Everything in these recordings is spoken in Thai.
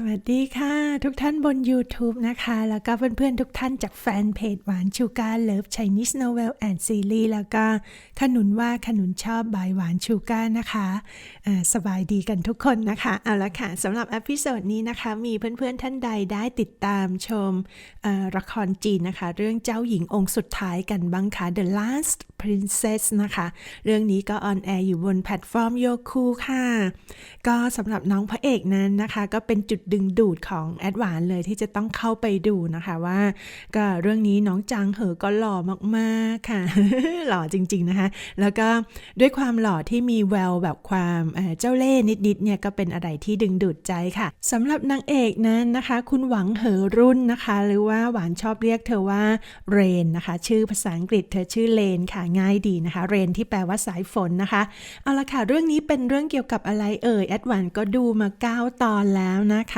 สวัสดีค่ะ ทุกท่านบน YouTube นะคะ แล้วก็เพื่อนๆทุกท่านจากแฟนเพจหวานชูการเลิฟ Chinese Novel and Series แล้วก็ขนุนว่าขนุนชอบบายหวานชูการนะคะสบายดีกันทุกคนนะคะ เอาละค่ะสำหรับอพิโซดนี้นะคะ มีเพื่อนๆท่านใดได้ติดตามชมเอ่อละครจีนนะคะ เรื่องเจ้าหญิงองค์สุดท้ายกันบ้างคะ The Last Princess นะคะ เรื่องนี้ก็ออนแอร์อยู่บนแพลตฟอร์มโยคูค่ะ ก็สำหรับน้องพระเอกนั้นนะคะ ก็เป็นจุดดึงดูดของแอดวานเลยที่จะต้องเข้าไปดูนะคะว่า ก็เรื่องนี้น้องจางเหอก็หล่อมากๆค่ะ หล่อจริง ๆนะคะ แล้วก็ด้วยความหล่อที่มีแววแบบความเเจ้าเล่ห์นิดๆเนี่ยก็เป็นอะไรที่ดึงดูดใจค่ะสำหรับนางเอกนั้นนะคะ คุณหวังเหอรุ่นนะคะ หรือว่าหวานชอบเรียกเธอว่าเรนนะคะ ชื่อภาษาอังกฤษเธอชื่อเลนค่ะง่ายดีนะคะ เรนที่แปลว่าสายฝนนะคะเอาละค่ะเรื่องนี้เป็นเรื่องเกี่ยวกับอะไรเอ่ยแอดวานก็ดูมา 9 ตอนแล้วนะคะ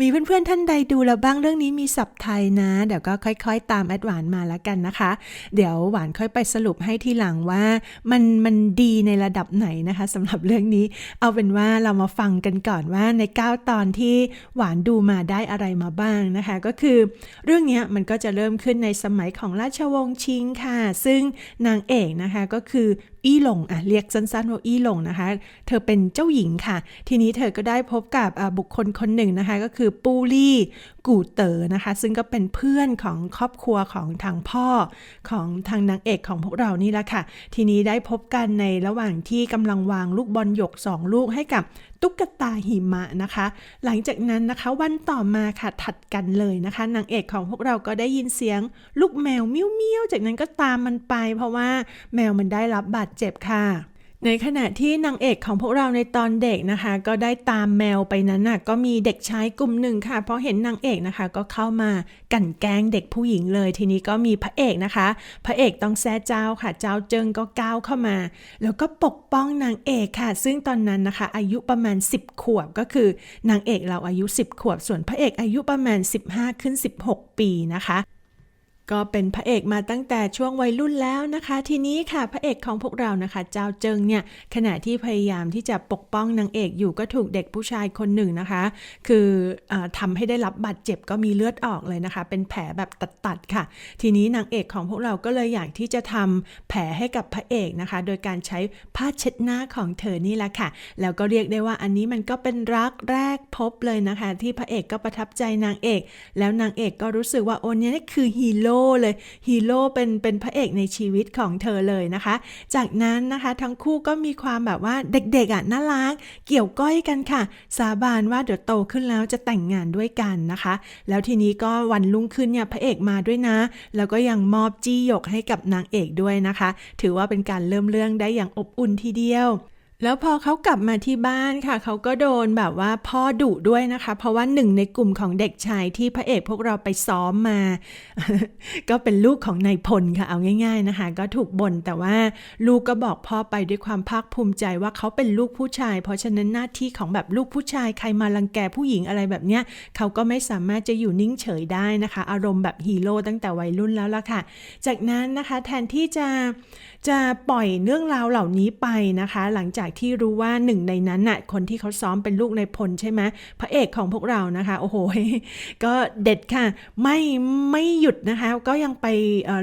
มีเพื่อนๆท่านใดดูแล้วบ้างเรื่องนี้มีศัพท์ไทยนะ เดี๋ยวก็ค่อยๆ ตามแอดหวานมาแล้วกันนะคะ เดี๋ยวหวานค่อยไปสรุปให้ทีหลังว่ามันมันดีในระดับไหนนะคะสำหรับเรื่องนี้ เอาเป็นว่าเรามาฟังกันก่อนว่าใน 9 ตอนที่หวานดูมาได้อะไรมาบ้างนะคะ ก็คือเรื่องนี้มันก็จะเริ่มขึ้นในสมัยของราชวงศ์ชิงค่ะ ซึ่งนางเอกนะคะก็คือ อี้หลงอะเรียกสั้นๆว่าอี้หลงนะคะ เธอเป็นเจ้าหญิงค่ะ ทีนี้เธอก็ได้พบกับบุคคลคนหนึ่งนะคะ ก็คือปูลี่กูเต๋อนะคะ ซึ่งก็เป็นเพื่อนของครอบครัวของทางพ่อของทางนางเอกของพวกเรานี่แหละค่ะ ทีนี้ได้พบกันในระหว่างที่กำลังวางลูกบอลหยกสองลูกให้กับตุ๊กตาหิมะนะคะ หลังจากนั้นนะคะวันต่อมาค่ะถัดกันเลยนะคะนางเอกของพวกเราก็ได้ยินเสียงลูกแมวเมี้ยวๆจากนั้นก็ตามมันไป เพราะว่าแมวมันได้รับบาดเจ็บค่ะ ในขณะที่นางเอกของพวกเราในตอนเด็กนะคะ ก็ได้ตามแมวไปนั้นน่ะก็มีเด็กชายกลุ่มหนึ่งค่ะ เพราะเห็นนางเอกนะคะ ก็เข้ามากั่นแกล้งเด็กผู้หญิงเลย ทีนี้ก็มีพระเอกนะคะ พระเอกต้องแซ่เจ้าค่ะ เจ้าเจิงก็ก้าวเข้ามา แล้วก็ปกป้องนางเอกค่ะ ซึ่งตอนนั้นนะคะ อายุประมาณ 10 ขวบก็คือนางเอกเราอายุ 10 ขวบ ส่วนพระเอกอายุประมาณ 15 ขึ้น 16 ปีนะคะ ก็เป็นพระเอกมาตั้งแต่ช่วงวัยรุ่นแล้วนะคะ ทีนี้ค่ะพระเอกของพวกเรานะคะ เจ้าเจิงเนี่ยขณะที่พยายามที่จะปกป้องนางเอกอยู่ก็ถูกเด็กผู้ชายคนหนึ่งนะคะ คืออาทำให้ได้รับบาดเจ็บก็มีเลือดออกเลยนะคะ เป็นแผลแบบตัดๆค่ะ ทีนี้นางเอกของพวกเราก็เลยอยากที่จะทำแผลให้กับพระเอกนะคะ โดยการใช้ผ้าเช็ดหน้าของเธอนี่แหละค่ะ แล้วก็เรียกได้ว่าอันนี้มันก็เป็นรักแรกพบเลยนะคะ ที่พระเอกก็ประทับใจนางเอก แล้วนางเอกก็รู้สึกว่าโอนเนี้ยคือฮีโร่ร่เลยฮีโร่เป็นเป็นพระเอกในชีวิตของเธอเลยนะคะ จากนั้นนะคะทั้งคู่ก็มีความแบบว่าเด็กๆอะน่ารักเกี่ยวก้อยกันค่ะ สาบานว่าเดี๋ยวโตขึ้นแล้วจะแต่งงานด้วยกันนะคะ แล้วทีนี้ก็วันรุ่งขึ้นเนี่ยพระเอกมาด้วยนะ แล้วก็ยังมอบจี้หยกให้กับนางเอกด้วยนะคะ ถือว่าเป็นการเริ่มเรื่องได้อย่างอบอุ่นทีเดียว แล้วพอเขากลับมาที่บ้านค่ะ เขาก็โดนแบบว่าพ่อดุด้วยนะคะ เพราะว่าหนึ่งในกลุ่มของเด็กชายที่พระเอกพวกเราไปซ้อมมา ก็เป็นลูกของนายพลค่ะเอาง่าย ๆนะคะ ก็ถูกบ่นแต่ว่าลูกก็บอกพ่อไปด้วยความภาคภูมิใจว่าเขาเป็นลูกผู้ชาย เพราะฉะนั้นหน้าที่ของแบบลูกผู้ชายใครมารังแกผู้หญิงอะไรแบบเนี้ยเขาก็ไม่สามารถจะอยู่นิ่งเฉยได้นะคะ อารมณ์แบบฮีโร่ตั้งแต่วัยรุ่นแล้วล่ะค่ะ จากนั้นนะคะแทนที่จะจะปล่อยเรื่องราวเหล่านี้ไปนะคะ หลังจากที่รู้ว่าหนึ่งในนั้นน่ะคนที่เขาซ้อมเป็นลูกในพลใช่ไหมพระเอกของพวกเรานะคะ โอ้โห ก็เด็ดค่ะ ไม่ไม่หยุดนะคะ ก็ยังไป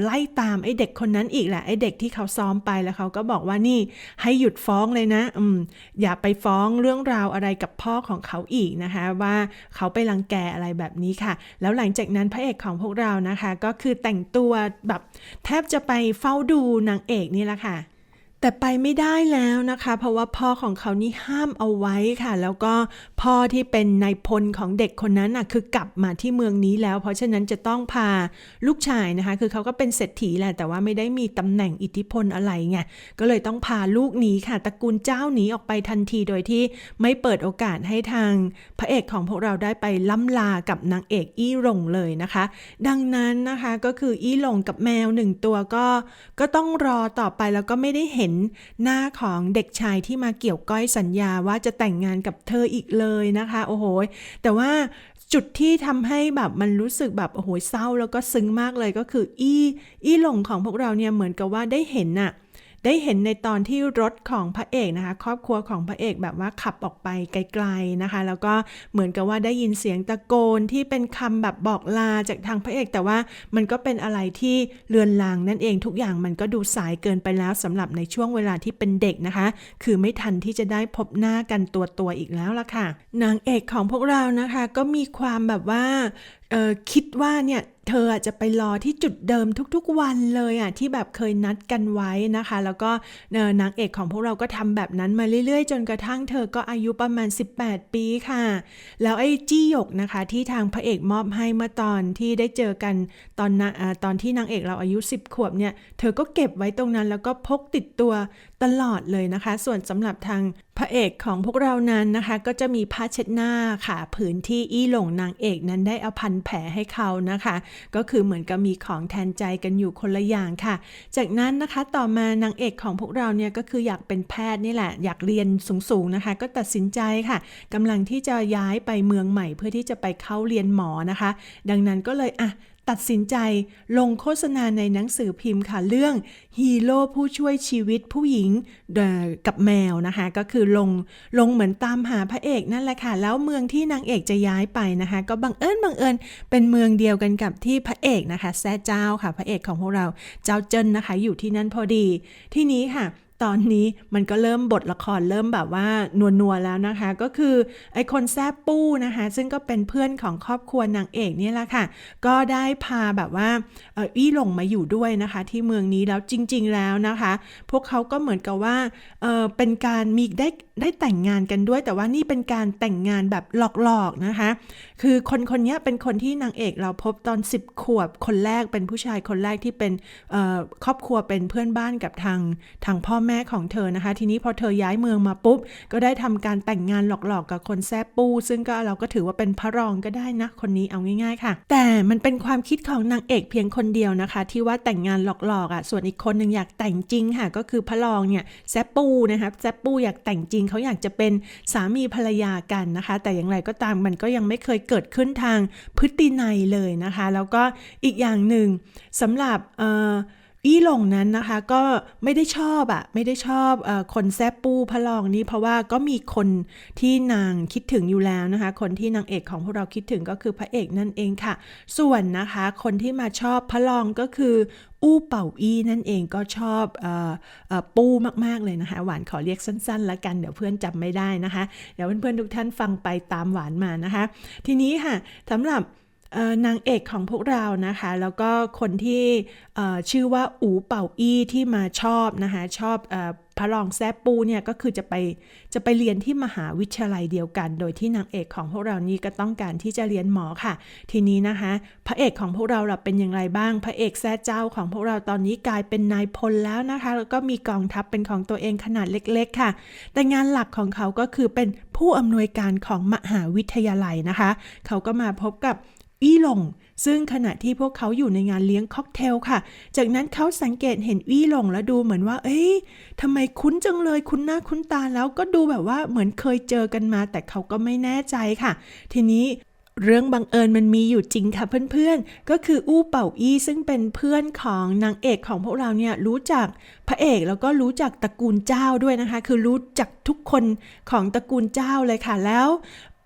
ไล่ตามไอ้เด็กคนนั้นอีกแหละไอ้เด็กที่เขาซ้อมไปแล้วเขาก็บอกว่านี่ให้หยุดฟ้องเลยนะ อืมอย่าไปฟ้องเรื่องราวอะไรกับพ่อของเขาอีกนะคะ ว่าเขาไปรังแกอะไรแบบนี้ค่ะ แล้วหลังจากนั้นพระเอกของพวกเรานะคะ ก็คือแต่งตัวแบบแทบจะไปเฝ้าดูนางเอกนี่แหละค่ะ แต่ไปไม่ได้แล้วนะคะ เพราะว่าพ่อของเขานี่ห้ามเอาไว้ค่ะ แล้วก็พ่อที่เป็นนายพลของเด็กคนนั้นน่ะคือกลับมาที่เมืองนี้แล้ว เพราะฉะนั้นจะต้องพาลูกชายนะคะ คือเขาก็เป็นเศรษฐีแหละแต่ว่าไม่ได้มีตำแหน่งอิทธิพลอะไรไงก็เลยต้องพาลูกหนีค่ะตระกูลเจ้าหนีออกไปทันทีโดยที่ไม่เปิดโอกาสให้ทางพระเอกของพวกเราได้ไปล่ำลากับนางเอกอี้หลงเลยนะคะ ดังนั้นนะคะก็คืออี้หลงกับแมวหนึ่งตัวก็ก็ต้องรอต่อไปแล้วก็ไม่ได้เห็นหน้าของเด็กชายที่มาเกี่ยวก้อยสัญญาว่าจะแต่งงานกับเธออีกเลยนะคะ โอ้โห แต่ว่าจุดที่ทำให้แบบมันรู้สึกแบบโอ้โหเศร้าแล้วก็ซึ้งมากเลยก็คือ อี้อี้หลงของพวกเราเนี่ยเหมือนกับว่าได้เห็นน่ะ ได้เห็นในตอนที่รถของพระเอกนะคะ ครอบครัวของพระเอกแบบว่าขับออกไปไกลๆนะคะ แล้วก็เหมือนกับว่าได้ยินเสียงตะโกนที่เป็นคำแบบบอกลาจากทางพระเอก แต่ว่ามันก็เป็นอะไรที่เลือนลางนั่นเองทุกอย่างมันก็ดูสายเกินไปแล้วสำหรับในช่วงเวลาที่เป็นเด็กนะคะ คือไม่ทันที่จะได้พบหน้ากันตัวตัวๆอีกแล้วล่ะค่ะ นางเอกของพวกเรานะคะ ก็มีความแบบว่าคิดว่าเนี่ย เธออาจจะไปรอที่จุดเดิมทุกๆวันเลยอะที่แบบเคยนัดกันไว้นะคะ แล้วก็นางเอกของพวกเราก็ทำแบบนั้นมาเรื่อยๆ จนกระทั่งเธอก็อายุประมาณ 18 ปีค่ะ แล้วไอ้จี้หยกนะคะ ที่ทางพระเอกมอบให้เมื่อตอนที่ได้เจอกันตอนนะอ่าตอนที่นางเอกเราอายุ 10 ขวบเนี่ย เธอก็เก็บไว้ตรงนั้นแล้วก็พกติดตัว ตลอดเลยนะคะ ส่วนสำหรับทางพระเอกของพวกเรานั้นนะคะ ก็จะมีผ้าเช็ดหน้าค่ะ ผืนที่อี้หลงนางเอกนั้นได้เอาพันแผลให้เขานะคะ ก็คือเหมือนกับมีของแทนใจกันอยู่คนละอย่างค่ะ จากนั้นนะคะต่อมานางเอกของพวกเราเนี่ยก็คืออยากเป็นแพทย์นี่แหละ อยากเรียนสูงๆนะคะ ก็ตัดสินใจค่ะกำลังที่จะย้ายไปเมืองใหม่ เพื่อที่จะไปเข้าเรียนหมอนะคะ ดังนั้นก็เลยอะ ตัดสินใจลงโฆษณาในหนังสือพิมพ์ค่ะ เรื่องฮีโร่ผู้ช่วยชีวิตผู้หญิงกับแมวนะคะ ก็คือลงลงเหมือนตามหาพระเอกนั่นแหละค่ะ แล้วเมืองที่นางเอกจะย้ายไปนะคะ ก็บังเอิญบังเอิญเป็นเมืองเดียวกันกับที่พระเอกนะคะ แซ่เจ้าค่ะ พระเอกของพวกเราเจ้าเจินนะคะ อยู่ที่นั่นพอดี ที่นี้ค่ะ ตอนนี้มันก็เริ่มบทละครเริ่มแบบว่านัวๆแล้วนะคะ ก็คือไอคนแซบปู้นะคะ ซึ่งก็เป็นเพื่อนของครอบครัวนางเอกเนี่ยแหละค่ะ ก็ได้พาแบบว่าอี้หลงมาอยู่ด้วยนะคะ ที่เมืองนี้แล้วจริง ๆ แล้วนะคะ พวกเขาก็เหมือนกับว่าเออเป็นการมีได้ได้แต่งงานกันด้วย แต่ว่านี่เป็นการแต่งงานแบบหลอกๆนะคะ คือคนคนนี้เป็นคนที่นางเอกเราพบตอน 10 ขวบคนแรกเป็นผู้ชายคนแรกที่เป็นเอ่อครอบครัวเป็นเพื่อนบ้านกับทางทางพ่อแม่ม่ของเธอนะคะ ทีนี้พอเธอย้ายเมืองมาปุ๊บ ก็ได้ทำการแต่งงานหลอกๆกับคนแซบปู ซึ่งก็เราก็ถือว่าเป็นพระรองก็ได้นะ คนนี้เอาง่าย ๆ ค่ะ แต่มันเป็นความคิดของนางเอกเพียงคนเดียวนะคะ ที่ว่าแต่งงานหลอกๆอะส่วนอีกคนหนึ่งอยากแต่งจริงค่ะ ก็คือพระรองเนี่ยแซบปูนะคะแซบปูอยากแต่งจริงเขาอยากจะเป็นสามีภรรยากันนะคะ แต่อย่างไรก็ตามมันก็ยังไม่เคยเกิดขึ้นทางพฤตินัยเลยนะคะ แล้วก็อีกอย่างหนึ่งสำหรับเอ่อ อี้หลงนั้นนะคะก็ไม่ได้ชอบอะไม่ได้ชอบอคนแซบปูพระรองนี้เพราะว่าก็มีคนที่นางคิดถึงอยู่แล้วนะคะ คนที่นางเอกของพวกเราคิดถึงก็คือพระเอกนั่นเองค่ะ ส่วนนะคะคนที่มาชอบพระรองก็คืออู้เป่าอี้นั่นเองก็ชอบออปูมาก ๆ เลยนะคะ หวานขอเรียกสั้นๆแล้วกัน เดี๋ยวเพื่อนจำไม่ได้นะคะ เดี๋ยวเพื่อนๆทุกท่านฟังไปตามหวานมานะคะ ทีนี้ค่ะสำหรับ นางเอกของพวกเรานะคะ แล้วก็คนที่ชื่อว่าอูเป่าอี้ที่มาชอบนะคะชอบอพระรองแซบปูเนี่ยก็คือจะไปจะไปเรียนที่มหาวิทยาลัยเดียวกัน โดยที่นางเอกของพวกเรานี่ก็ต้องการที่จะเรียนหมอค่ะ ทีนี้นะคะ พระเอกของพวกเราล่ะเป็นอย่างไรบ้าง พระเอกแซ่เจ้าของพวกเราตอนนี้กลายเป็นนายพลแล้วนะคะ แล้วก็มีกองทัพเป็นของตัวเองขนาดเล็ก ๆ ค่ะ แต่งานหลักของเขาก็คือเป็นผู้อำนวยการของมหาวิทยาลัยนะคะ เขาก็มาพบกับ อี้หลงซึ่งขณะที่พวกเขาอยู่ในงานเลี้ยงค็อกเทลค่ะ จากนั้นเขาสังเกตเห็นอี้หลงแล้วดูเหมือนว่า เอ้ยทำไมคุ้นจังเลย คุ้นหน้าคุ้นตาแล้วก็ดูแบบว่าเหมือนเคยเจอกันมา แต่เขาก็ไม่แน่ใจค่ะ ทีนี้เรื่องบังเอิญมันมีอยู่จริงค่ะเพื่อนๆ ก็คืออู้เป่าอี้ซึ่งเป็นเพื่อนของนางเอกของพวกเราเนี่ยรู้จักพระเอกแล้วก็รู้จักตระกูลเจ้าด้วยนะคะ คือรู้จักทุกคนของตระกูลเจ้าเลยค่ะแล้ว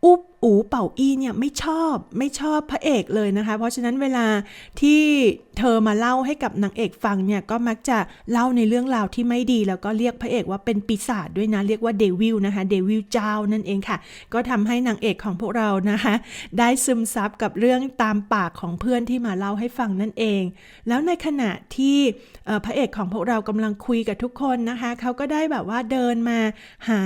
อุบ อูเป่าอี้เนี่ยไม่ชอบไม่ชอบพระเอกเลยนะคะ เพราะฉะนั้นเวลาที่เธอมาเล่าให้กับนางเอกฟังเนี่ยก็มักจะเล่าในเรื่องราวที่ไม่ดี แล้วก็เรียกพระเอกว่าเป็นปีศาจด้วยนะเรียกว่าเดวิลนะคะเดวิลเจ้านั่นเองค่ะ ก็ทำให้นางเอกของพวกเรานะคะ ได้ซึมซับกับเรื่องตามปากของเพื่อนที่มาเล่าให้ฟังนั่นเอง แล้วในขณะที่พระเอกของพวกเรากำลังคุยกับทุกคนนะคะเขาก็ได้แบบว่าเดินมาหา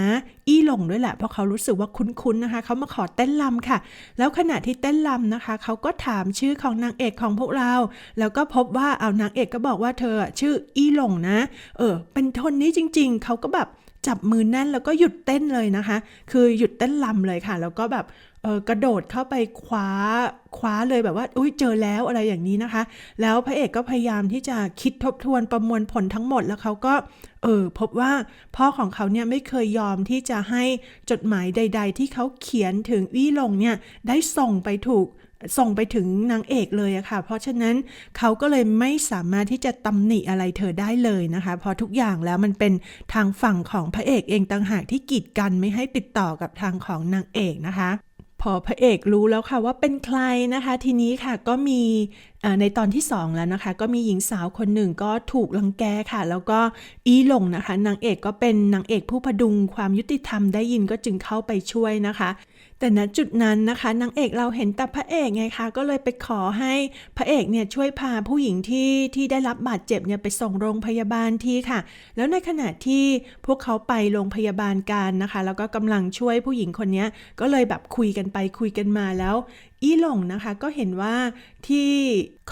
อี้หลงด้วยแหละเพราะเขารู้สึกว่าคุ้นๆนะคะเขามาขอเต้นรำค่ะ แล้วขณะที่เต้นรำนะคะ เขาก็ถามชื่อของนางเอกของพวกเรา แล้วก็พบว่าเอานางเอกก็บอกว่าเธอชื่ออีหลงนะ เออ เป็นคนนี้จริง ๆ เขาก็แบบจับมือแน่นแล้วก็หยุดเต้นเลยนะคะ คือหยุดเต้นรำเลยค่ะ แล้วก็แบบ เออกระโดดเข้าไปคว้าคว้าเลยแบบว่า อุ้ยเจอแล้วอะไรอย่างนี้นะคะ แล้วพระเอกก็พยายามที่จะคิดทบทวนประมวลผลทั้งหมดแล้วเขาก็เออพบว่าพ่อของเขาเนี่ยไม่เคยยอมที่จะให้จดหมายใด ๆ ที่เขาเขียนถึงอี้หลงเนี่ยได้ส่งไปถูกส่งไปถึงนางเอกเลยอะค่ะ เพราะฉะนั้นเขาก็เลยไม่สามารถที่จะตำหนิอะไรเธอได้เลยนะคะ เพราะทุกอย่างแล้วมันเป็นทางฝั่งของพระเอกเองต่างหากที่กีดกันไม่ให้ติดต่อกับทางของนางเอกนะคะ พอพระเอกรู้แล้วค่ะว่าเป็นใครนะคะ ทีนี้ค่ะก็มีในตอนที่ 2 แล้วนะคะ ก็มีหญิงสาวคนหนึ่งก็ถูกลังแกค่ะ แล้วก็อีหลงนะคะนางเอกก็เป็นนางเอกผู้พดุงความยุติธรรมได้ยินก็จึงเข้าไปช่วยนะคะ แต่ณจุดนั้นนะคะนางเอกเราเห็นแต่พระเอกไงคะ ก็เลยไปขอให้พระเอกเนี่ยช่วยพาผู้หญิงที่ที่ได้รับบาดเจ็บเนี่ยไปส่งโรงพยาบาลทีค่ะ แล้วในขณะที่พวกเขาไปโรงพยาบาลกันนะคะ แล้วก็กำลังช่วยผู้หญิงคนนี้ก็เลยแบบคุยกันไปคุยกันมาแล้ว อีหลงนะคะก็เห็นว่าที่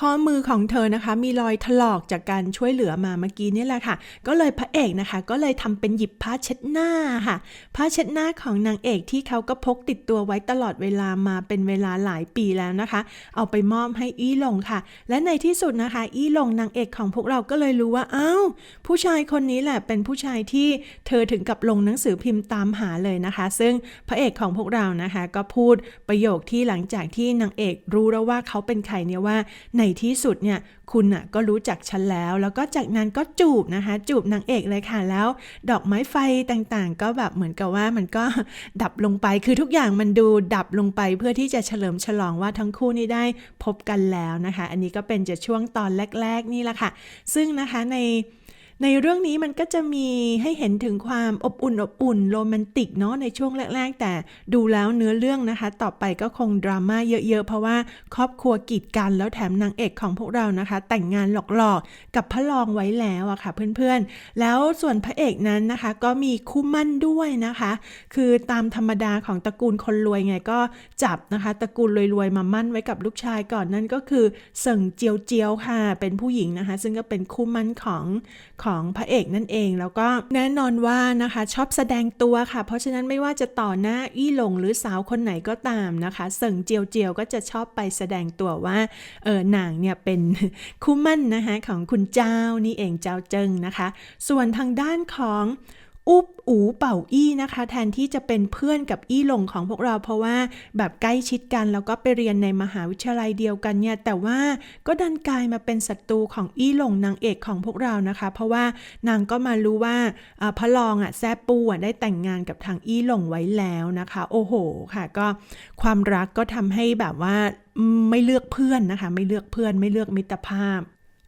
ข้อมือของเธอนะคะ มีรอยถลอกจากการช่วยเหลือมาเมื่อกี้นี่แหละค่ะ ก็เลยพระเอกนะคะ ก็เลยทำเป็นหยิบผ้าเช็ดหน้าค่ะ ผ้าเช็ดหน้าของนางเอกที่เขาก็พกติดตัวไว้ตลอดเวลามาเป็นเวลาหลายปีแล้วนะคะ เอาไปมอบให้อีหลงค่ะ และในที่สุดนะคะ อีหลงนางเอกของพวกเราก็เลยรู้ว่าอ้าวผู้ชายคนนี้แหละเป็นผู้ชายที่เธอถึงกับลงหนังสือพิมพ์ตามหาเลยนะคะ ซึ่งพระเอกของพวกเรานะคะ ก็พูดประโยคที่หลังจากที่นางเอกรู้แล้วว่าเขาเป็นใครเนี่ยว่า ในที่สุดเนี่ยคุณน่ะก็รู้จักฉันแล้ว แล้วก็จากนั้นก็จูบนะคะ จูบนางเอกเลยค่ะแล้ว ดอกไม้ไฟต่างๆ ก็แบบเหมือนกับว่ามันก็ดับลงไปคือทุกอย่างมันดูดับลงไปเพื่อที่จะเฉลิมฉลองว่าทั้งคู่นี่ได้พบกันแล้วนะคะ อันนี้ก็เป็นจะช่วงตอนแรก ๆ นี่แหละค่ะ ซึ่งนะคะใน ในเรื่องนี้มันก็จะมีให้เห็นถึงความอบอุ่นอบอุ่นโรแมนติกเนาะในช่วงแรก ๆ แต่ดูแล้วเนื้อเรื่องนะคะ ต่อไปก็คงดราม่าเยอะ ๆ เพราะว่าครอบครัวกีดกันแล้วแถมนางเอกของพวกเรานะคะ แต่งงานหลอกๆ กับพระรองไว้แล้วอะค่ะเพื่อนๆ แล้วส่วนพระเอกนั้นนะคะก็มีคู่มั่นด้วยนะคะ คือตามธรรมดาของตระกูลคนรวยไงก็จับนะคะ ตระกูลรวยๆมามั่นไว้กับลูกชายก่อนนั่นก็คือเสิงเจียวเจียวค่ะ เป็นผู้หญิงนะคะ ซึ่งก็เป็นคู่มั่นของ ของพระเอกนั่นเอง แล้วก็แน่นอนว่านะคะชอบแสดงตัวค่ะ เพราะฉะนั้นไม่ว่าจะต่อหน้าอี้หลงหรือสาวคนไหนก็ตามนะคะ เสิงเจียวเจียวก็จะชอบไปแสดงตัวว่าเออนางเนี่ยเป็นคู่มั่นนะคะของคุณเจ้านี่เองเจ้าเจิงนะคะ ส่วนทางด้านของ อุบอูเป่าอี้นะคะ แทนที่จะเป็นเพื่อนกับอี้หลงของพวกเราเพราะว่าแบบใกล้ชิดกันแล้วก็ไปเรียนในมหาวิทยาลัยเดียวกันเนี่ยแต่ว่าก็ดันกลายมาเป็นศัตรูของอี้หลงนางเอกของพวกเรานะคะ เพราะว่านางก็มารู้ว่าพระรองอะแซปูอะได้แต่งงานกับทางอี้หลงไว้แล้วนะคะ โอ้โหค่ะ ก็ความรักก็ทำให้แบบว่าไม่เลือกเพื่อนนะคะ ไม่เลือกเพื่อนไม่เลือกมิตรภาพ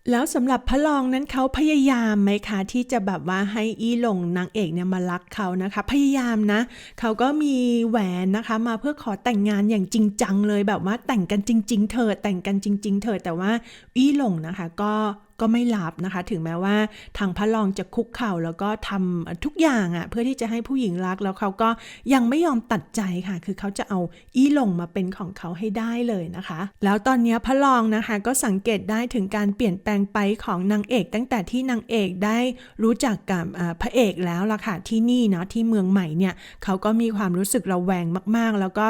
แล้วสำหรับพระรองนั้นเขาพยายามไหมคะ ที่จะแบบว่าให้อีหลงนางเอกเนี่ยมารักเขานะคะ พยายามนะเขาก็มีแหวนนะคะมาเพื่อขอแต่งงานอย่างจริงจังเลยแบบว่าแต่งกันจริง ๆ เธอแต่งกันจริง ๆ เธอแต่ว่าอีหลงนะคะ ก็ ก็ไม่รับนะคะ ถึงแม้ว่าทางพระรองจะคุกเข่าแล้วก็ทำทุกอย่างอะ่ะเพื่อที่จะให้ผู้หญิงรักแล้วเขาก็ยังไม่ยอมตัดใจค่ะ คือเขาจะเอาอีหลงมาเป็นของเขาให้ได้เลยนะคะ แล้วตอนนี้พระรองนะคะก็สังเกตได้ถึงการเปลี่ยนแปลงไปของนางเอก ตั้งแต่ที่นางเอกได้รู้จักกับพระเอกแล้วล่ะค่ะที่นี่เนาะที่เมืองใหม่เนี่ยเขาก็มีความรู้สึกระแวงมาก ๆ แล้วก็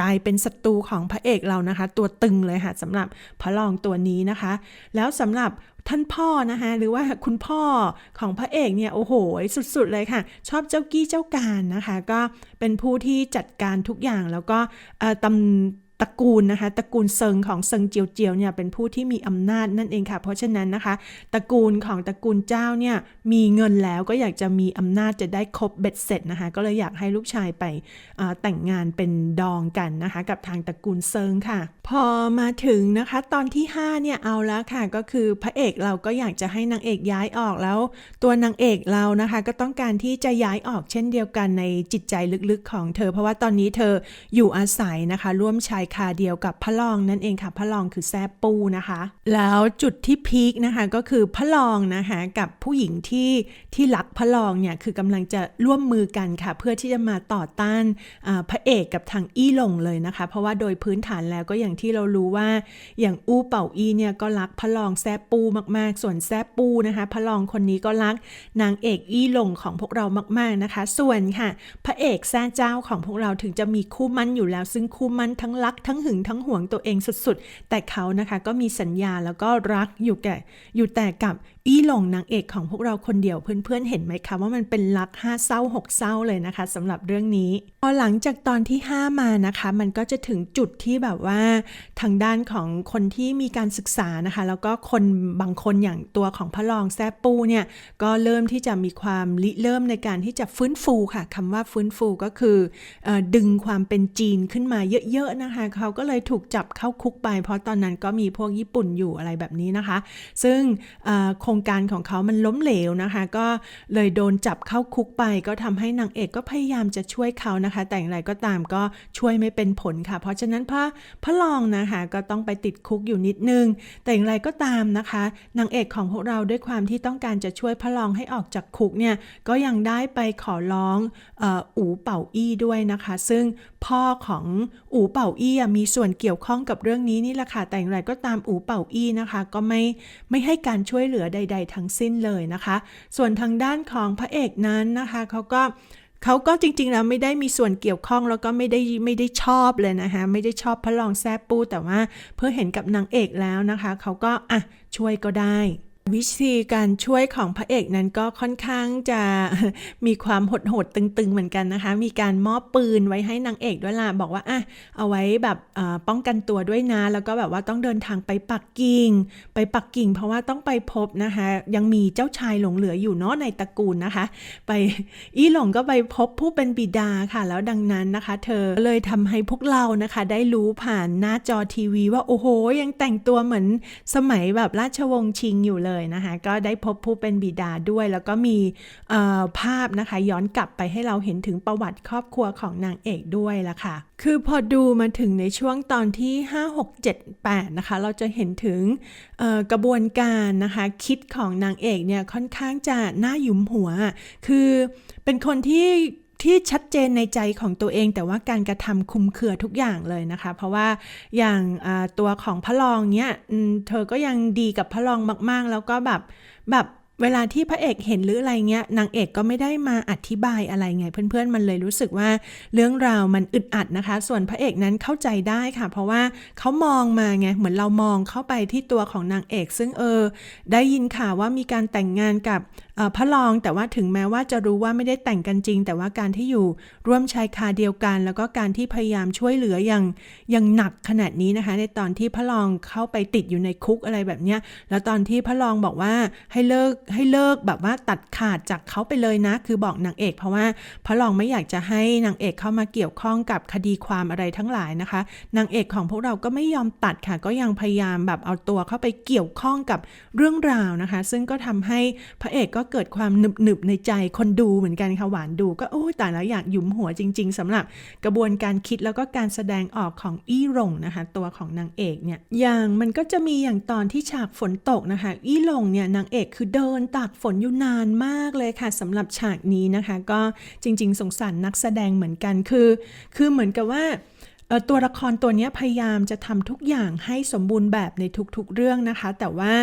กลายเป็นศัตรูของพระเอกเรานะคะ ตัวตึงเลยค่ะสำหรับพระรองตัวนี้นะคะ แล้วสำหรับท่านพ่อนะคะหรือว่าคุณพ่อของพระเอกเนี่ยโอ้โหสุดๆเลยค่ะ ชอบเจ้ากี้เจ้าการนะคะ ก็เป็นผู้ที่จัดการทุกอย่างแล้วก็ตำ ตระกูลนะคะตระกูลเซิงของเซิงเจียวเจียวเนี่ยเป็นผู้ที่มีอำนาจนั่นเองค่ะ เพราะฉะนั้นนะคะตระกูลของตระกูลเจ้าเนี่ยมีเงินแล้วก็อยากจะมีอำนาจจะได้ครบเบ็ดเสร็จนะคะ ก็เลยอยากให้ลูกชายไปแต่งงานเป็นดองกันนะคะ กับทางตระกูลเซิงค่ะ พอมาถึงนะคะตอนที่5เนี่ยเอาแล้วค่ะก็คือพระเอกเราก็อยากจะให้นางเอกย้ายออกแล้ว ตัวนางเอกเรานะคะ ก็ต้องการที่จะย้ายออกเช่นเดียวกันในจิตใจลึกๆของเธอ เพราะว่าตอนนี้เธออยู่อาศัยนะคะ ร่วมชายคาเดียวกับพระรองนั่นเองค่ะพระรองคือแซบปูนะคะ แล้วจุดที่พีคนะคะก็คือพระรองนะคะกับผู้หญิงที่ที่รักพระรองเนี่ยคือกำลังจะร่วมมือกันค่ะ เพื่อที่จะมาต่อต้านพระเอกกับทางอี้หลงเลยนะคะ เพราะว่าโดยพื้นฐานแล้วก็อย่างที่เรารู้ว่า อย่างอู้เป่าอี้เนี่ยก็รักพระรองแซบปูมากๆ ส่วนแซบปูนะคะพระรองคนนี้ก็รักนางเอกอี้หลงของพวกเรามาก ๆนะคะ ส่วนค่ะ พระเอกแซ่เจ้าของพวกเราถึงจะมีคู่มั่นอยู่แล้ว ซึ่งคู่มั่นทั้งรักทั้งหึงทั้งหวงตัวเองสุดๆ แต่เขานะคะก็มีสัญญาแล้วก็รักอยู่แก่อยู่แต่กับ อี้หลงนางเอกของพวกเราคนเดียวเพื่อนๆเห็นไหมคะว่ามันเป็นรักห้าเศร้าหกเศร้าเลยนะคะสำหรับเรื่องนี้พอหลังจากตอนที่ 5 มานะคะ มันก็จะถึงจุดที่แบบว่าทางด้านของคนที่มีการศึกษานะคะ แล้วก็คนบางคนอย่างตัวของพระรองแซบปูเนี่ยก็เริ่มที่จะมีความริเริ่มในการที่จะฟื้นฟูค่ะคำว่าฟื้นฟูก็คือออดึงความเป็นจีนขึ้นมาเยอะๆนะคะเขาก็เลยถูกจับเข้าคุกไป เพราะตอนนั้นก็มีพวกญี่ปุ่นอยู่อะไรแบบนี้นะคะ ซึ่งเอ่อโครงการของเขามันล้มเหลวนะคะ ก็เลยโดนจับเข้าคุกไป ก็ทำให้นางเอกก็พยายามจะช่วยเขานะคะ แต่อย่างไรก็ตามก็ช่วยไม่เป็นผลค่ะ เพราะฉะนั้นพระพระรองนะคะก็ต้องไปติดคุกอยู่นิดนึง แต่อย่างไรก็ตามนะคะนางเอกของพวกเราด้วยความที่ต้องการจะช่วยพระรองให้ออกจากคุกเนี่ยก็ยังได้ไปขอร้องอออูเป่าอี้ด้วยนะคะ ซึ่งพ่อของอู๋เป่าอี้มีส่วนเกี่ยวข้องกับเรื่องนี้นี่แหละค่ะแต่อย่างไรก็ตามอู๋เป่าอี้นะคะ ก็ไม่ไม่ให้การช่วยเหลือใด ๆ ทั้งสิ้นเลยนะคะ ส่วนทางด้านของพระเอกนั้นนะคะเขาก็เขาก็จริงๆแล้วไม่ได้มีส่วนเกี่ยวข้องแล้วก็ไม่ได้ไม่ได้ชอบเลยนะคะไม่ได้ชอบพระรองแซบปูแต่ว่าเพื่อเห็นกับนางเอกแล้วนะคะเขาก็อะช่วยก็ได้ วิธีการช่วยของพระเอกนั้นก็ค่อนข้างจะมีความหดหดๆตึงๆเหมือนกันนะคะ มีการมอบปืนไว้ให้นางเอกด้วยล่ะ บอกว่าอะเอาไว้แบบป้องกันตัวด้วยนะ แล้วก็แบบว่าต้องเดินทางไปปักกิ่ง ไปปักกิ่ง เพราะว่าต้องไปพบนะคะ ยังมีเจ้าชายหลงเหลืออยู่เนาะในตระกูลนะคะ ไปอีหลงก็ไปพบผู้เป็นบิดาค่ะ แล้วดังนั้นนะคะ เธอเลยทำให้พวกเรานะคะ ได้รู้ผ่านหน้าจอทีวีว่าโอ้โหยังแต่งตัวเหมือนสมัยแบบราชวงศ์ชิงอยู่เลยนะคะก็ได้พบผู้เป็นบิดาด้วย แล้วก็มีภาพนะคะย้อนกลับไปให้เราเห็นถึงประวัติครอบครัวของนางเอกด้วยละค่ะ คือพอดูมาถึงในช่วงตอนที่ 5 6 7 8 นะคะ เราจะเห็นถึงกระบวนการนะคะคิดของนางเอกเนี่ยค่อนข้างจะน่าหยุมหัว คือเป็นคนที่ ที่ชัดเจนในใจของตัวเอง แต่ว่าการกระทำคุมเครือทุกอย่างเลยนะคะ เพราะว่าอย่างตัวของพระรองเนี่ยเธอก็ยังดีกับพระรองมาก ๆ แล้วก็แบบแบบเวลาที่พระเอกเห็นหรืออะไรเงี้ยนางเอกก็ไม่ได้มาอธิบายอะไรไง เพื่อนๆ มันเลยรู้สึกว่าเรื่องราวมันอึดอัดนะคะ ส่วนพระเอกนั้นเข้าใจได้ค่ะ เพราะว่าเขามองมาไงเหมือนเรามองเข้าไปที่ตัวของนางเอก ซึ่งเออ ได้ยินข่าวว่ามีการแต่งงานกับพระรองแต่ว่าถึงแม้ว่าจะรู้ว่าไม่ได้แต่งกันจริง แต่ว่าการที่อยู่ร่วมชายคาเดียวกัน แล้วก็การที่พยายามช่วยเหลืออย่างอย่างหนักขนาดนี้นะคะ ในตอนที่พระรองเข้าไปติดอยู่ในคุกอะไรแบบเนี้ยแล้วตอนที่พระรองบอกว่าให้เลิกให้เลิกแบบว่าตัดขาดจากเขาไปเลยนะ คือบอกนางเอก เพราะว่าพระรองไม่อยากจะให้นางเอกเข้ามาเกี่ยวข้องกับคดีความอะไรทั้งหลายนะคะ นางเอกของพวกเราก็ไม่ยอมตัดค่ะ ก็ยังพยายามแบบเอาตัวเข้าไปเกี่ยวข้องกับเรื่องราวนะคะ ซึ่งก็ทำให้พระเอกก็เกิดความหนึบหนึบในใจคนดูเหมือนกันค่ะหวานดูก็โอ้ยแต่แล้วอยากหยุมหัวจริง ๆสำหรับกระบวนการคิดแล้วก็การแสดงออกของอี้หลงนะคะ ตัวของนางเอกเนี่ยอย่างมันก็จะมีอย่างตอนที่ฉากฝนตกนะคะ อี้หลงเนี่ยนางเอกคือเดินตากฝนอยู่นานมากเลยค่ะสำหรับฉากนี้นะคะ ก็จริง ๆ สงสารนักแสดงเหมือนกันคือ คือเหมือนกับว่า ตัวละครตัวนี้พยายามจะทำทุกอย่างให้สมบูรณ์แบบในทุกๆเรื่องนะคะ แต่ว่า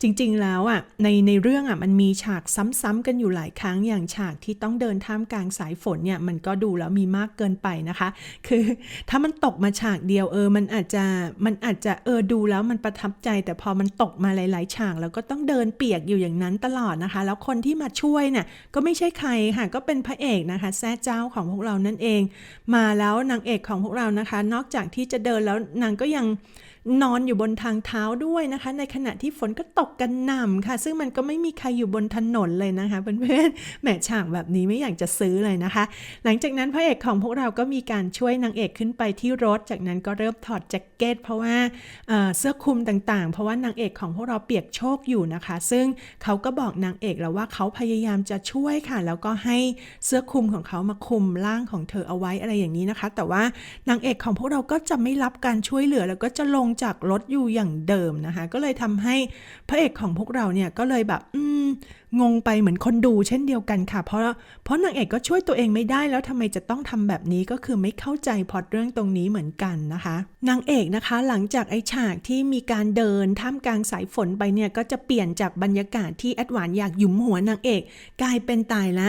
จริงๆแล้วอะในในเรื่องอะมันมีฉากซ้ำๆกันอยู่หลายครั้งอย่างฉากที่ต้องเดินท่ามกลางสายฝนเนี่ยมันก็ดูแล้วมีมากเกินไปนะคะ คือถ้ามันตกมาฉากเดียวเออมันอาจจะมันอาจจะเออดูแล้วมันประทับใจ แต่พอมันตกมาหลาย ๆ ฉากแล้วก็ต้องเดินเปียกอยู่อย่างนั้นตลอดนะคะ แล้วคนที่มาช่วยเนี่ยก็ไม่ใช่ใครค่ะก็เป็นพระเอกนะคะแซ่เจ้าของพวกเรานั่นเอง มาแล้วนางเอกของพวกเรานะคะนอกจากที่จะเดินแล้วนางก็ยัง นอนอยู่บนทางเท้าด้วยนะคะ ในขณะที่ฝนก็ตกกันหน่ำค่ะ ซึ่งมันก็ไม่มีใครอยู่บนถนนเลยนะคะเพื่อนๆแหมฉากแบบนี้ไม่อยากจะซื้อเลยนะคะ หลังจากนั้นพระเอกของพวกเราก็มีการช่วยนางเอกขึ้นไปที่รถ จากนั้นก็เริ่มถอดแจ็คเก็ตเพราะว่าเเสื้อคลุมต่างๆ เพราะว่านางเอกของพวกเราเปียกโชกอยู่นะคะ ซึ่งเขาก็บอกนางเอกแล้วว่าเขาพยายามจะช่วยค่ะ แล้วก็ให้เสื้อคลุมของเขามาคลุมร่างของเธอเอาไว้อะไรอย่างนี้นะคะ แต่ว่านางเอกของพวกเราก็จะไม่รับการช่วยเหลือแล้วก็จะลงจากรถอยู่อย่างเดิมนะคะ ก็เลยทำให้พระเอกของพวกเราเนี่ยก็เลยแบบ อืมงงไปเหมือนคนดูเช่นเดียวกันค่ะ เพราะเพราะนางเอกก็ช่วยตัวเองไม่ได้แล้วทำไมจะต้องทำแบบนี้ก็คือไม่เข้าใจพอตเรื่องตรงนี้เหมือนกันนะคะนางเอกนะคะหลังจากไอ้ฉากที่มีการเดินท่ามกลางสายฝนไปเนี่ยก็จะเปลี่ยนจากบรรยากาศที่แอดหวานอยากหยุมหัวนางเอก กลายเป็นตายละ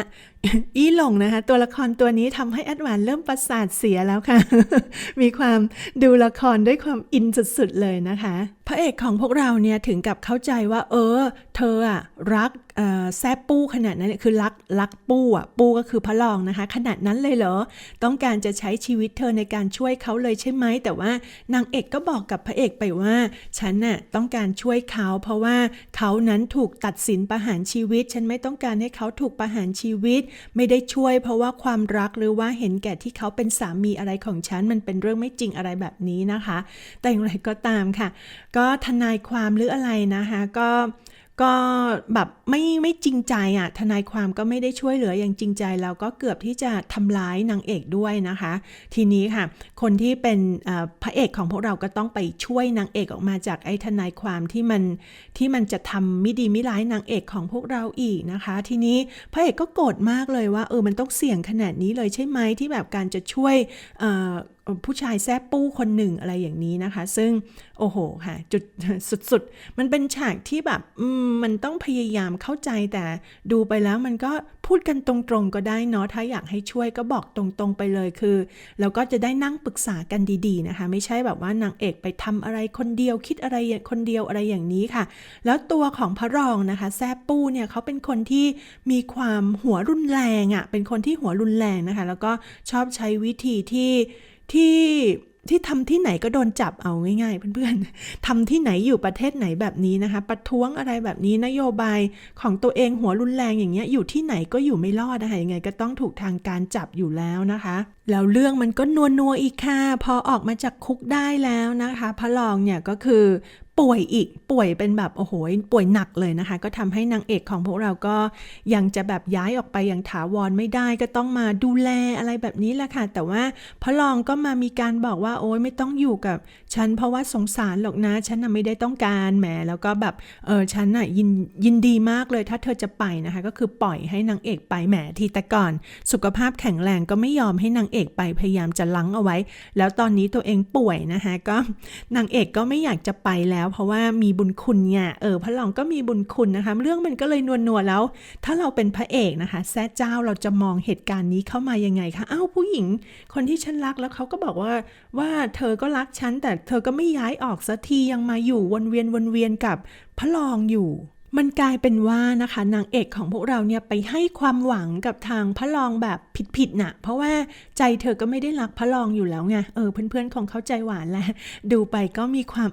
อีหลงนะคะ ตัวละครตัวนี้ทำให้แอดวานเริ่มประสาทเสียแล้วค่ะ มีความดูละครด้วยความอินสุดๆเลยนะคะ พระเอกของพวกเราเนี่ยถึงกับเข้าใจว่า เออ เธออะรักแซบปู้ขนาดนั้นคือรักรักปู้อะปู้ก็คือพระรองนะคะ ขนาดนั้นเลยเหรอ ต้องการจะใช้ชีวิตเธอในการช่วยเขาเลยใช่ไหม แต่ว่านางเอกก็บอกกับพระเอกไปว่า ฉันน่ะต้องการช่วยเขา เพราะว่าเขานั้นถูกตัดสินประหารชีวิต ฉันไม่ต้องการให้เขาถูกประหารชีวิต ไม่ได้ช่วย เพราะว่าความรักหรือว่าเห็นแก่ที่เขาเป็นสามีอะไรของฉันมันเป็นเรื่องไม่จริงอะไรแบบนี้นะคะ แต่อย่างไรก็ตามค่ะก็ทนายความหรืออะไรนะคะก็ก็แบบไม่ไม่จริงใจอะทนายความก็ไม่ได้ช่วยเหลืออย่างจริงใจแล้วก็เกือบที่จะทำร้ายนางเอกด้วยนะคะ ทีนี้ค่ะ คนที่เป็นพระเอกของพวกเราก็ต้องไปช่วยนางเอกออกมาจากไอ้ทนายความที่มันที่มันจะทำไม่ดีไม่ร้ายนางเอกของพวกเราอีกนะคะ ทีนี้พระเอกก็โกรธมากเลยว่าเออมันต้องเสี่ยงขนาดนี้เลยใช่ไหมที่แบบการจะช่วย ผู้ชายแซบปู้คนหนึ่งอะไรอย่างนี้นะคะ ซึ่งโอ้โหค่ะ จุดสุดๆ มันเป็นฉากที่แบบมันต้องพยายามเข้าใจแต่ดูไปแล้วมันก็พูดกันตรงๆก็ได้เนาะถ้าอยากให้ช่วยก็บอกตรงๆไปเลยคือเราก็จะได้นั่งปรึกษากันดีๆนะคะ ไม่ใช่แบบว่านางเอกไปทำอะไรคนเดียวคิดอะไรคนเดียวอะไรอย่างนี้ค่ะ แล้วตัวของพระรองนะคะ แซบปู้เนี่ยเขาเป็นคนที่มีความหัวรุนแรงอะ่ะเป็นคนที่หัวรุนแรงนะคะ แล้วก็ชอบใช้วิธีที่ ที่ที่ทำที่ไหนก็โดนจับเอาง่ายๆ เพื่อนๆทำที่ไหนอยู่ประเทศไหนแบบนี้นะคะ ประท้วงอะไรแบบนี้นโยบายของตัวเองหัวรุนแรงอย่างเงี้ยอยู่ที่ไหนก็อยู่ไม่รอดนะคะยังไงก็ต้องถูกทางการจับอยู่แล้วนะคะ แล้วเรื่องมันก็นัวนัวอีกค่ะ พอออกมาจากคุกได้แล้วนะคะ พระรองเนี่ยก็คือ ป่วยอีกป่วยเป็นแบบโอ้โหป่วยหนักเลยนะคะ ก็ทำให้นางเอกของพวกเราก็ยังจะแบบย้ายออกไปอย่างถาวรไม่ได้ก็ต้องมาดูแลอะไรแบบนี้แหละค่ะ แต่ว่าพระรองก็มามีการบอกว่าโอ๊ยไม่ต้องอยู่กับ ฉันเพราะว่าสงสารหรอกนะ ฉันน่ะไม่ได้ต้องการแหมแล้วก็แบบเออฉันน่ะยินยินดีมากเลยถ้าเธอจะไปนะคะ ก็คือปล่อยให้นางเอกไปแหมทีแต่ก่อน สุขภาพแข็งแรงก็ไม่ยอมให้นางเอกไปพยายามจะลังเอาไว้ แล้วตอนนี้ตัวเองป่วยนะคะก็นางเอกก็ไม่อยากจะไปแล้ว เพราะว่ามีบุญคุณไงเออพระรองก็มีบุญคุณนะคะ เรื่องมันก็เลยนวลนวๆแล้ว ถ้าเราเป็นพระเอกนะคะแซ่เจ้าเราจะมองเหตุการณ์นี้เข้ามายังไงคะอ้าวผู้หญิง คนที่ฉันรักแล้วเขาก็บอกว่าว่าเธอก็รักฉันแต่เธอก็ไม่ย้ายออกสักทียังมาอยู่วนเวียนวนเวียนกับพระรองอยู่มันกลายเป็นว่านะคะนางเอกของพวกเราเนี่ยไปให้ความหวังกับทางพระรองแบบผิดๆน่ะ เพราะว่าใจเธอก็ไม่ได้รักพระรองอยู่แล้วไงเออเพื่อนๆคงเข้าใจหวานแหละดูไปก็มีความ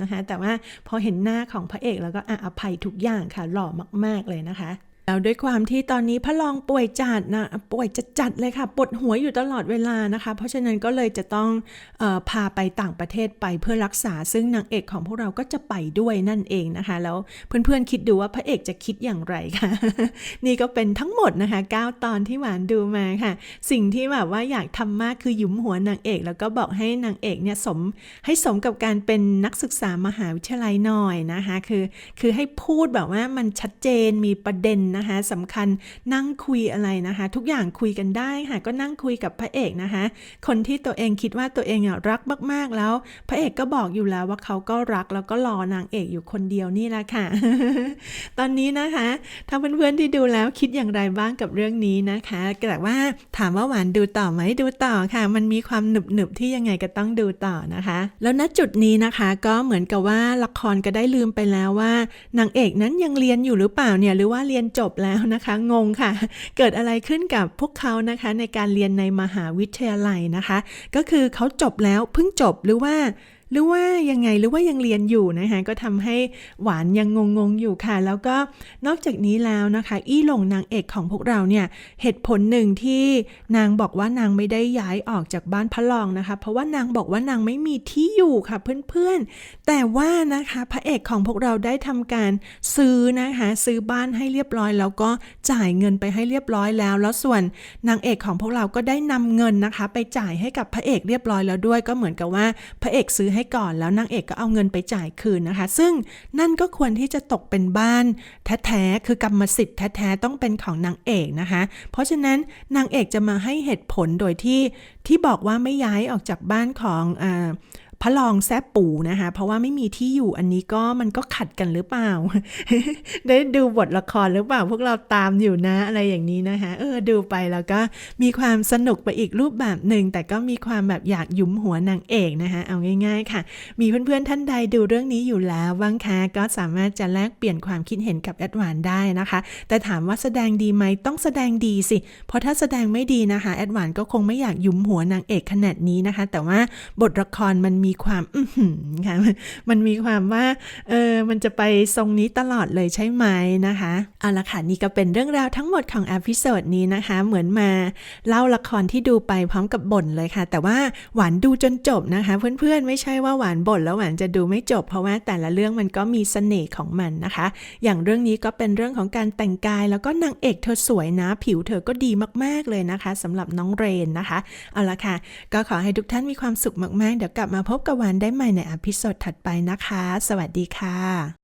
นะคะแต่ว่าพอเห็นหน้าของพระเอกแล้วก็ออภัยทุกอย่างค่ะหล่อมากๆเลยนะคะ แล้วด้วยความที่ตอนนี้พระรองป่วยจัดนะป่วยจะจัดเลยค่ะปวดหัวอยู่ตลอดเวลานะคะ เพราะฉะนั้นก็เลยจะต้องออพาไปต่างประเทศไปเพื่อรักษา ซึ่งนางเอกของพวกเราก็จะไปด้วยนั่นเองนะคะ แล้วเพื่อนๆคิดดูว่าพระเอกจะคิดอย่างไรค่ะ นี่ก็เป็นทั้งหมดนะคะ 9 ตอนที่หวานดูมาค่ะ สิ่งที่แบบว่าอยากทำมากคือหยุมหัวนางเอก แล้วก็บอกให้นางเอกเนี่ยสมให้สมกับการเป็นนักศึกษามหาวิทยาลัยหน่อยนะคะ คือคือให้พูดแบบว่ามันชัดเจนมีประเด็นนะคะสำคัญนั่งคุยอะไรนะคะ ทุกอย่างคุยกันได้ค่ะ ก็นั่งคุยกับพระเอกนะคะ คนที่ตัวเองคิดว่าตัวเองอะรักมากๆแล้ว พระเอกก็บอกอยู่แล้วว่าเขาก็รักแล้วก็รอนางเอกอยู่คนเดียวนี่แหละค่ะ ตอนนี้นะคะ ถ้าเพื่อนๆที่ดูแล้วคิดอย่างไรบ้างกับเรื่องนี้นะคะแต่ว่าถามว่าหวานดูต่อไหมดูต่อค่ะ มันมีความหนึบๆที่ยังไงก็ต้องดูต่อนะคะ แล้วณจุดนี้นะคะก็เหมือนกับว่าละครก็ได้ลืมไปแล้วว่านางเอกนั้นยังเรียนอยู่หรือเปล่าเนี่ยหรือว่าเรียนจบบแล้วนะคะ งงค่ะ เกิดอะไรขึ้นกับพวกเขานะคะในการเรียนในมหาวิทยาลัยนะคะ ก็คือเขาจบแล้วเพิ่งจบหรือว่า หรือว่ายังไงหรือว่ายังเรียนอยู่นะคะก็ทำให้หวานยังงงๆอยู่ค่ะ แล้วก็นอกจากนี้แล้วนะคะ อี้หลงนางเอกของพวกเราเนี่ยเหตุผลหนึ่งที่นางบอกว่านางไม่ได้ย้ายออกจากบ้านพระรองนะคะ เพราะว่านางบอกว่านางไม่มีที่อยู่ค่ะเพื่อนๆ แต่ว่านะคะพระเอกของพวกเราได้ทำการซื้อนะคะซื้อบ้านให้เรียบร้อย แล้วก็จ่ายเงินไปให้เรียบร้อยแล้ว แล้วส่วนนางเอกของพวกเราก็ได้นำเงินนะคะ ไปจ่ายให้กับพระเอกเรียบร้อยแล้วด้วย ก็เหมือนกับว่าพระเอกซื้อให้ก่อนแล้วนางเอกก็เอาเงินไปจ่ายคืนนะคะ ซึ่งนั่นก็ควรที่จะตกเป็นบ้านแท้ๆคือกรรมสิทธิ์แท้ๆต้องเป็นของนางเอกนะคะ เพราะฉะนั้นนางเอกจะมาให้เหตุผลโดยที่ที่บอกว่าไม่ย้ายออกจากบ้านของอา พระรองแซบปูนะคะ เพราะว่าไม่มีที่อยู่อันนี้ก็มันก็ขัดกันหรือเปล่า ได้ดูบทละครหรือเปล่า พวกเราตามอยู่นะอะไรอย่างนี้นะคะ เออดูไปแล้วก็มีความสนุกไปอีกรูปแบบหนึ่งแต่ก็มีความแบบอยากยุมหัวนางเอกนะคะ เอาง่าย ๆ ค่ะ มีเพื่อนๆท่านใดดูเรื่องนี้อยู่แล้วบ้างคะก็สามารถจะแลกเปลี่ยนความคิดเห็นกับแอดวานได้นะคะ แต่ถามว่าแสดงดีไหมต้องแสดงดีสิ เพราะถ้าแสดงไม่ดีนะคะแอดวานก็คงไม่อยากยุมหัวนางเอกขนาดนี้นะคะ แต่ว่าบทละครมันมีความอืค่ะมันมีความว่าเออมันจะไปทรงนี้ตลอดเลยใช่ไหมนะคะเอาละค่ะนี่ก็เป็นเรื่องราวทั้งหมดของอพิโซดนี้นะคะ เหมือนมาเล่าละครที่ดูไปพร้อมกับบ่นเลยค่ะ แต่ว่าหวานดูจนจบนะคะ เพื่อนๆ ไม่ใช่ว่าหวานบ่นแล้วหวานจะดูไม่จบ เพราะว่าแต่ละเรื่องมันก็มีเสน่ห์ของมันนะคะ อย่างเรื่องนี้ก็เป็นเรื่องของการแต่งกาย แล้วก็นางเอกเธอสวยนะ ผิวเธอก็ดีมากๆเลยนะคะสำหรับน้องเรนนะคะเอาละค่ะ ก็ขอให้ทุกท่านมีความสุขมากๆเดี๋ยวกลับมาพพบกับหวานได้ใหม่ในอพิโซดถัดไปนะคะ สวัสดีค่ะ